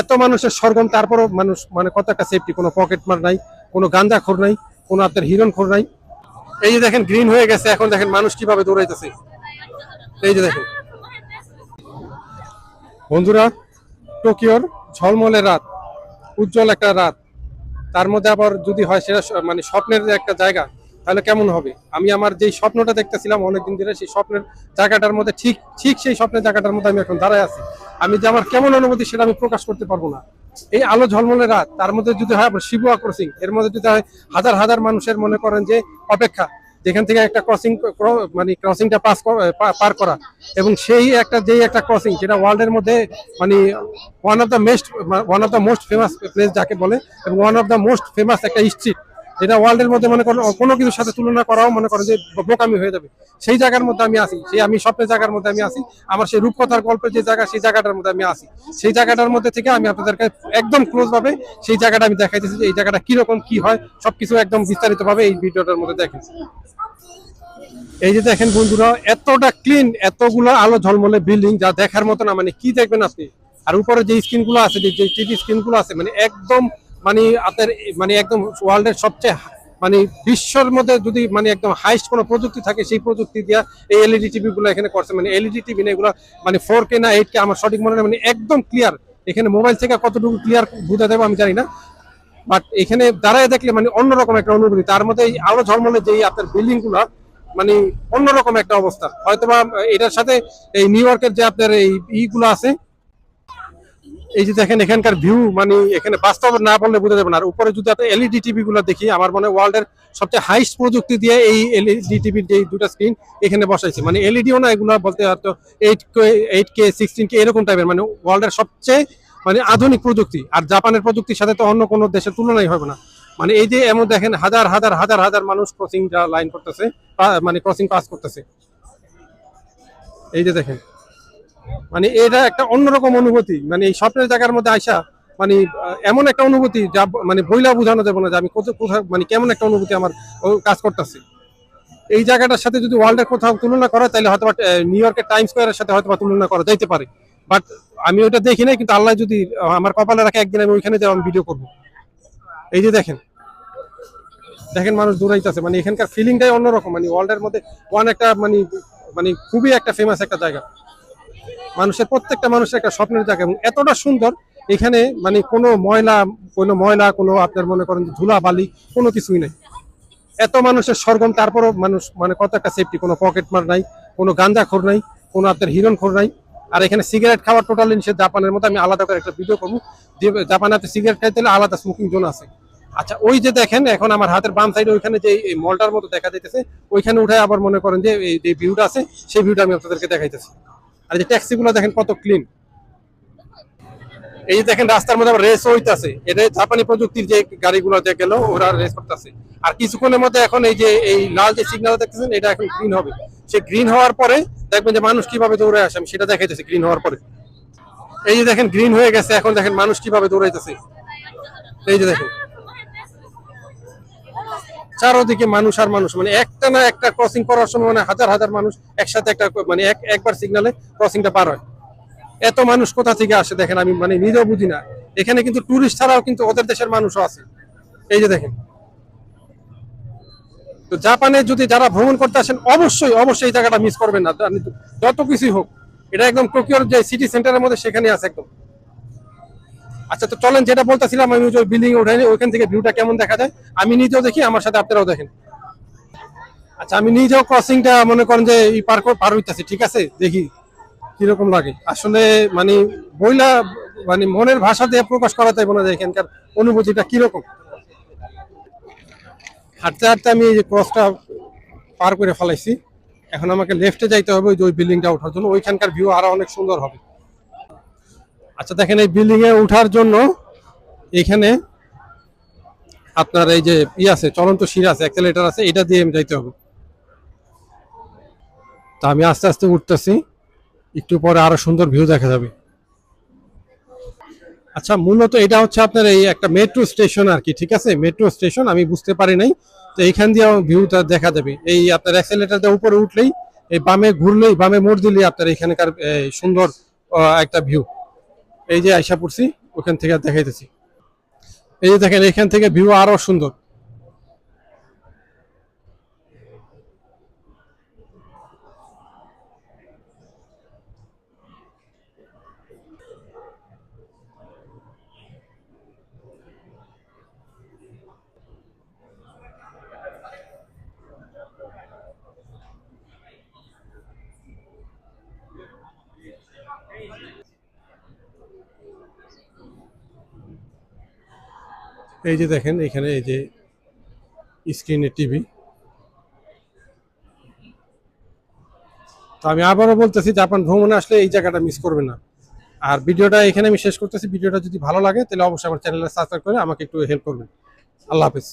এত মানুষের সরগম তারপরও মানুষ মানে কত একটা সেফটি কোনো পকেট মার নাই, কোনো গান্দা খোর নাই, কোনো আপনার হিরণ খোর নাই। এই যে দেখেন গ্রিন হয়ে গেছে, এখন দেখেন মানুষ কীভাবে দৌড়াইতেছে। এই যে দেখেন। বন্ধুরা, টোকিওর ঝলমলে রাত, উজ্জ্বল একটা রাত। তার মধ্যে আবার যদি হয় সেটা মানে স্বপ্নের একটা জায়গা তাহলে কেমন হবে? আমি আমার যেই স্বপ্নটা দেখতেছিলাম অনেকদিন ধরে, সেই স্বপ্নের জায়গাটার মধ্যে ঠিক ঠিক সেই স্বপ্নের জায়গাটার মধ্যে আমি এখন দাঁড়ায় আছি। আমি যে আমার কেমন অনুভূতি সেটা আমি প্রকাশ করতে পারব না। এই আলো ঝলমলে রাত, তার মধ্যে যদি হয় শিবুয়া ক্রসিং এর মধ্যে যদি হয় হাজার হাজার মানুষের মনে করেন যে অপেক্ষা, যেখান থেকে একটা ক্রসিং মানে ক্রসিংটা পাস পার করা। এবং সেই একটা, যেই একটা ক্রসিং যেটা ওয়ার্ল্ডের মধ্যে মানে one of the most one of the most famous place যাকে বলে, এবং one of the most famous একটা স্ট্রিট যেটা ওয়ার্ল্ডের মধ্যে মনে করেন কোনো কিছুর সাথে তুলনা করাও মনে করেন যে বোকামি হয়ে যাবে। সেই জায়গার মধ্যে আমি আসি সেই আমি স্বপ্নের জায়গার মধ্যে আমি আসি আমার সেই রূপকথার গল্পের যে জায়গা, সেই জায়গাটার মধ্যে আমি আসি সেই জায়গাটার মধ্যে থেকে আমি আপনাদেরকে একদম ক্লোজ ভাবে সেই জায়গাটা আমি দেখাইতেছি যে এই জায়গাটা কীরকম, কি হয়, সবকিছু একদম বিস্তারিত ভাবে এই ভিডিওটার মধ্যে দেখেন। এই যে দেখেন বন্ধুরা, এতটা ক্লিন এতগুলো আলো ঝলমলে বিল্ডিং যা দেখার মতো না মানে কি দেখবেন আপনি? আর উপরে যে স্ক্রিনগুলো আছে, যে টিভি স্ক্রিনগুলো আছে মানে একদম মানে আপনার মানে একদম ওয়ার্ল্ডের সবচেয়ে মানে বিশ্বর মধ্যে যদি মানে একদম হাইস্ট কোনো প্রযুক্তি থাকে, সেই প্রযুক্তি দিয়া এই এলইডি টিভি গুলো এখানে করছে। মানে এলইডি টিভি না এগুলো মানে ফোর কে না এইট কে আমার সঠিক মনে মানে একদম ক্লিয়ার এখানে মোবাইল থেকে কতটুকু ক্লিয়ার বুঝা দেবো আমি জানি না। বাট এখানে দাঁড়ায় দেখলে মানে অন্যরকম একটা অনুভূতি। তার মধ্যে এই আলো ঝলমলে যেই আপনার বিল্ডিংগুলা মানে অন্যরকম একটা অবস্থা। হয়তোবা এটার সাথে এই নিউ ইয়র্কের যে আপনার এই ইগুলো আছে এই যে দেখেন এখানকার ভিউ মানে এখানে বাস্তব না বললে বোঝা যাবে না। আর উপরে যদি আপনি এলইডি টিভি গুলো দেখি, আমার মনে ওয়ার্ল্ডের সবচেয়ে হাইস্ট প্রযুক্তি দিয়ে এই এলইডি টিভির যে দুটো স্ক্রিন এখানে বসাইছে। মানে এলইডিও না, এগুলো বলতে হয়তো eight K eight K sixteen K এরকম টাইপের মানে ওয়ার্ল্ডের সবচেয়ে মানে আধুনিক প্রযুক্তি। আর জাপানের প্রযুক্তির সাথে তো অন্য কোনো দেশের তুলনাই হবে না। মানে এই যে এমন দেখেন, হাজার হাজার হাজার হাজার মানুষ ক্রসিং লাইন করতেছে মানে ক্রসিং পাস করতেছে। এই যে দেখেন। মানে এটা একটা অন্যরকম অনুভূতি। মানে এই স্বপ্নের জায়গার মধ্যে আইসা মানে এমন একটা অনুভূতি যা মানে বইলা বোঝানো যাবে না যে আমি কোথাও কোথাও মানে কেমন একটা অনুভূতি আমার কাজ করতেছে। এই জায়গাটার সাথে যদি ওয়ার্ল্ডের কোথাও তুলনা করা তাহলে হয়তো নিউ ইয়র্কের টাইম স্কোয়ারের সাথে হয়তো তুলনা করা যাইতে পারে। বাট আমি ওটা দেখি নাই, কিন্তু আল্লাহ যদি আমার কপালে রাখে, একদিন আমি ওইখানে যাই আমি ভিডিও করব। এই যে দেখেন দেখেন মানুষ দৌড়াইতেছে মানে এখানকার ফিলিংটাই অন্যরকম। মানে ওয়ার্ল্ডের মধ্যে ওয়ান একটা মানে মানে খুবই একটা ফেমাস একটা জায়গা। মানুষের প্রত্যেকটা মানুষের একটা স্বপ্নের জায়গা এবং এতটা সুন্দর। এখানে মানে কোনো ময়লা কোনো ময়লা, কোনো আপনার মনে করেন ধুলা, বালি, কোনো কিছুই নেই। এত মানুষের সরগম, তারপরও মানুষ মানে কত একটা সেফটি কোনো পকেট মার নাই, কোনো গাঞ্জা খোর নাই, কোনো আপনার হিরণ খোর নাই। আর এখানে সিগারেট খাওয়ার টোটালি নিষেধ জাপানের মধ্যে আমি আলাদা করে একটা ভিডিও করব। জাপানে আপনি সিগারেট খাইতে হলে আলাদা স্মোকিং জোন আছে। আচ্ছা ওই যে দেখেন, এখন আমার হাতের বাম সাইডে ওইখানে যে এই মলটার মতো দেখা যাইতেছে, ওইখানে উঠে আবার মনে করেন যে এই যে ভিউটা আছে, সেই ভিউটা আমি আপনাদেরকে দেখাইতেছি। আর যে ট্যাক্সি গুলো দেখেন কত ক্লিন এই যে দেখেন রাস্তার মধ্যে আবার রেস হইতাছে। এটা জাপানি প্রযুক্তির যে গাড়িগুলো যে গেল, ওরা রেস করতেছে। আর কিছুক্ষণের মধ্যে এখন এই যে এই লাল যে সিগন্যাল দেখতেছেন, এটা এখন গ্রিন হবে। সে গ্রিন হওয়ার পরে দেখবেন যে মানুষ কীভাবে দৌড়ে আসে, আমি সেটা দেখাইতেছি গ্রিন হওয়ার পরে। এই যে দেখেন গ্রিন হয়ে গেছে, এখন দেখেন মানুষ কীভাবে দৌড়াইতেছে। এই যে দেখেন। চারোদিকে মানুষ আর মানুষ মানে একটা না একটা ক্রসিং করার সময় মানে হাজার হাজার মানুষ একসাথে একটা মানে এক একবার সিগনালে ক্রসিংটা পার হয়। এত মানুষ কোথা থেকে আসে দেখেন, আমি মানে নিজেও বুঝি না। এখানে কিন্তু টুরিস্ট ছাড়াও কিন্তু ওদের দেশের মানুষও আছে। এই যে দেখেন। তো জাপানে যদি যারা ভ্রমণ করতে আসেন, অবশ্যই অবশ্যই এই জায়গাটা মিস করবেন না। যত কিছুই হোক, এটা একদম টোকিওর যে সিটি সেন্টারের মধ্যে সেখানে আছে একদম। আচ্ছা তো চলেন, যেটা বলতেছিলাম, আমি ওই বিল্ডিং উঠাইনি, ওইখান থেকে ভিউটা কেমন দেখা যায়? আমি নিজেও দেখি, আমার সাথে আপনারাও দেখেন। আচ্ছা আমি নিজেও ক্রসিংটা মনে করেন যে এই পার পার হইতেছি, ঠিক আছে? দেখি কীরকম লাগে। আসলে মানে বইলা মানে মনের ভাষা দিয়ে প্রকাশ করা যাবে না এখানকার অনুভূতিটা কীরকম। হাঁটতে হাঁটতে আমি এই যে ক্রসটা পার করে ফেলাইছি। এখন আমাকে লেফটে যাইতে হবে, ওই বিল্ডিংটা ওঠার জন্য। ওইখানকার ভিউ আরও অনেক সুন্দর হবে। আচ্ছা দেখেন এই বিল্ডিং এ ওঠার জন্য এখানে আপনার এই যে ই আছে, চলন্ত সিঁড়ি আছে অ্যাক্সেলেটার আছে, এটা দিয়ে আমি যাইতে হবে। তা আমি আস্তে আস্তে উঠতেছি, একটু পরে আরও সুন্দর ভিউ দেখা যাবে। আচ্ছা মূলত এটা হচ্ছে আপনার এই একটা মেট্রো স্টেশন আর কি, ঠিক আছে? মেট্রো স্টেশন আমি বুঝতে পারি নাই, তো এইখান দিয়ে ভিউটা দেখা যাবে। এই আপনার অ্যাক্সেলেটার দিয়ে উপরে উঠলেই, এই বামে ঘুরলেই, বামে মোড় দিলেই আপনার এখানকার সুন্দর একটা ভিউ এই যে আইসা পড়ছি, ওখান থেকে দেখাইতেছি। এই যে দেখেন, এখান থেকে ভিউ আরও সুন্দর। এই যে দেখেন, এখানে এই যে স্ক্রিনে টিভি তো আমি আবারও বলতেছি, জাপান ভ্রমণে আসলে এই জায়গাটা মিস করবে না। আর ভিডিওটা এখানে আমি শেষ করতেছি। ভিডিওটা যদি ভালো লাগে, তাহলে অবশ্যই আমার চ্যানেলে সাবস্ক্রাইব করে আমাকে একটু হেল্প করবেন। আল্লাহ হাফেজ।